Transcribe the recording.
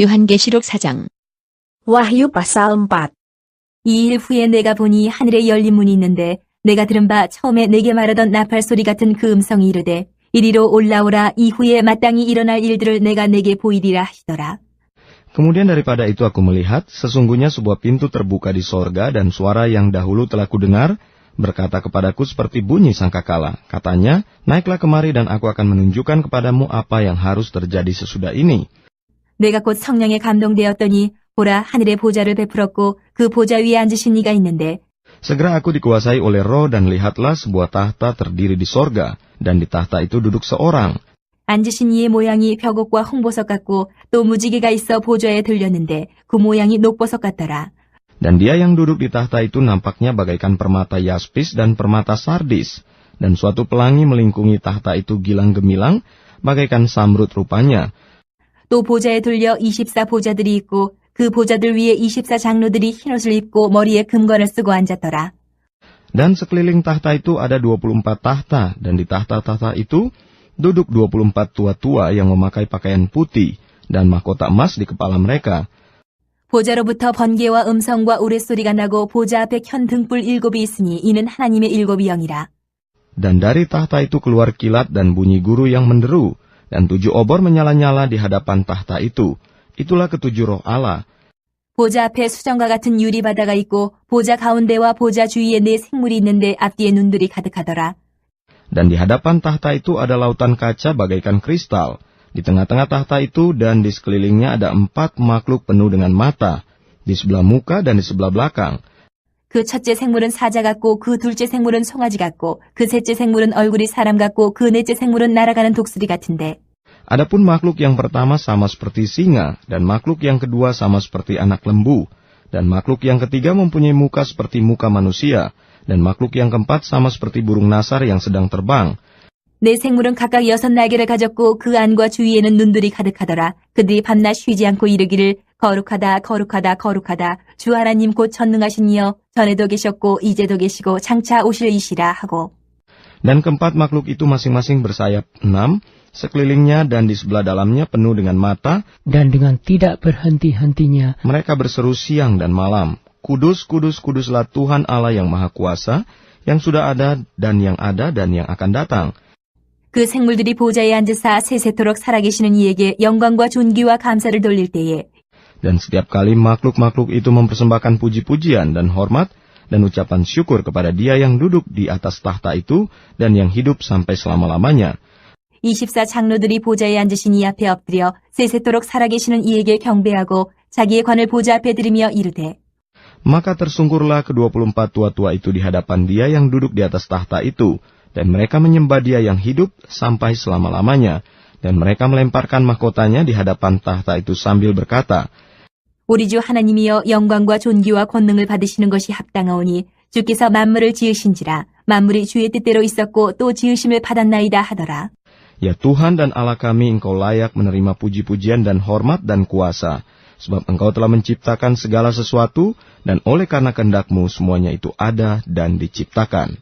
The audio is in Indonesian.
요한계시록 4장 Wahyu pasal 4. 이 일 후에 내가 보니 하늘에 열린 문이 있는데 내가 들은 바 처음에 내게 말하던 나팔 소리 같은 그 음성이 이르되 이리로 올라오라 이후에 마땅히 일어날 일들을 내가 내게 보이리라 하시더라. Kemudian daripada itu aku melihat, sesungguhnya sebuah pintu terbuka di sorga dan suara yang dahulu telah kudengar, berkata kepadaku seperti bunyi sangkakala. Katanya, naiklah kemari dan aku akan menunjukkan kepadamu apa yang harus terjadi sesudah ini. 내가 곧 성령에 감동되었더니 보라 하늘에 보좌를 베풀었고 그 보좌 위에 앉으신 이가 있는데 Segera aku dikuasai oleh roh dan lihatlah sebuah tahta terdiri di sorga, dan di tahta itu duduk seorang. 앉으신 이의 모양이 벽옥과 홍보석 같고 또 무지개가 있어 보좌에 들렸는데 그 모양이 녹보석 같더라. Dan dia yang duduk di tahta itu nampaknya bagaikan permata yaspis dan permata sardis. Dan suatu pelangi melingkungi tahta itu gilang gemilang, bagaikan samrut rupanya. 또 보좌에 들려 24 보좌들이 있고 그 보좌들 위에 24 장로들이 흰옷을 입고 머리에 금관을 쓰고 앉았더라. Dan sekeliling tahta itu ada 24 tahta, dan di tahta-tahta itu duduk 24 tua-tua yang memakai pakaian putih, dan mahkota emas di kepala mereka. 보좌로부터 번개와 음성과 우레소리가 나고 보좌 앞에 현 등불 일곱이 있으니 이는 하나님의 일곱 영이라. Dan dari tahta itu keluar kilat dan bunyi guru yang menderu, dan tujuh obor menyala-nyala di hadapan tahta itu. Itulah ketujuh roh Allah. 보좌 앞에 수정과 같은 유리 바다가 있고 보좌 가운데와 보좌 주위에 네 생물이 있는데 앞뒤에 눈들이 가득하더라. Dan di hadapan tahta itu ada lautan kaca bagaikan kristal. Di tengah-tengah tahta itu dan di sekelilingnya ada empat makhluk penuh dengan mata. Di sebelah muka dan di sebelah belakang. 그 첫째 생물은 사자 같고 그 둘째 생물은 송아지 같고 그 셋째 생물은 얼굴이 사람 같고 그 넷째 생물은 날아가는 독수리 같은데 Adapun makhluk yang pertama sama seperti singa, dan makhluk yang kedua sama seperti anak lembu, dan makhluk yang ketiga mempunyai muka seperti muka manusia, dan makhluk yang keempat sama seperti burung nasar yang sedang terbang. 네 생물은 각각 여섯 날개를 가졌고 그 안과 주위에는 눈들이 가득하더라. 그들이 밤낮 쉬지 않고 이르기를 거룩하다 거룩하다 거룩하다 주 하나님 곧 전능하신 이여 전에도 계셨고 이제도 계시고 장차 오실 이시라 하고 Dan keempat makhluk itu masing-masing bersayap enam, sekelilingnya dan di sebelah dalamnya penuh dengan mata, dan dengan tidak berhenti-hentinya mereka berseru siang dan malam. Kudus, kudus, kuduslah Tuhan Allah yang Maha Kuasa, yang sudah ada dan yang ada dan yang akan datang. 그 생물들이 보좌에 앉으사 세세토록 살아계시는 이에게 영광과 존귀와 감사를 돌릴 때에 Dan setiap kali makhluk-makhluk itu mempersembahkan puji-pujian dan hormat dan ucapan syukur kepada dia yang duduk di atas tahta itu dan yang hidup sampai selama-lamanya. 24 장로들이 보좌에 앉으신 이 앞에 엎드려 세세토록 살아계시는 이에게 경배하고 자기의 관을 보좌 앞에 들이며 이르되 Maka tersungkurlah ke-24 tua-tua itu di hadapan dia yang duduk di atas tahta itu, dan mereka menyembah dia yang hidup sampai selama-lamanya, dan mereka melemparkan mahkotanya di hadapan tahta itu sambil berkata, 우리 주 하나님이여 영광과 존귀와 권능을 받으시는 것이 합당하오니 주께서 만물을 지으신지라 만물이 주의 뜻대로 있었고 또 지으심을 받았나이다 하더라. Ya Tuhan dan Allah kami, Engkau layak menerima puji-pujian dan hormat dan kuasa, sebab Engkau telah menciptakan segala sesuatu, dan oleh karena kehendakmu semuanya itu ada dan diciptakan.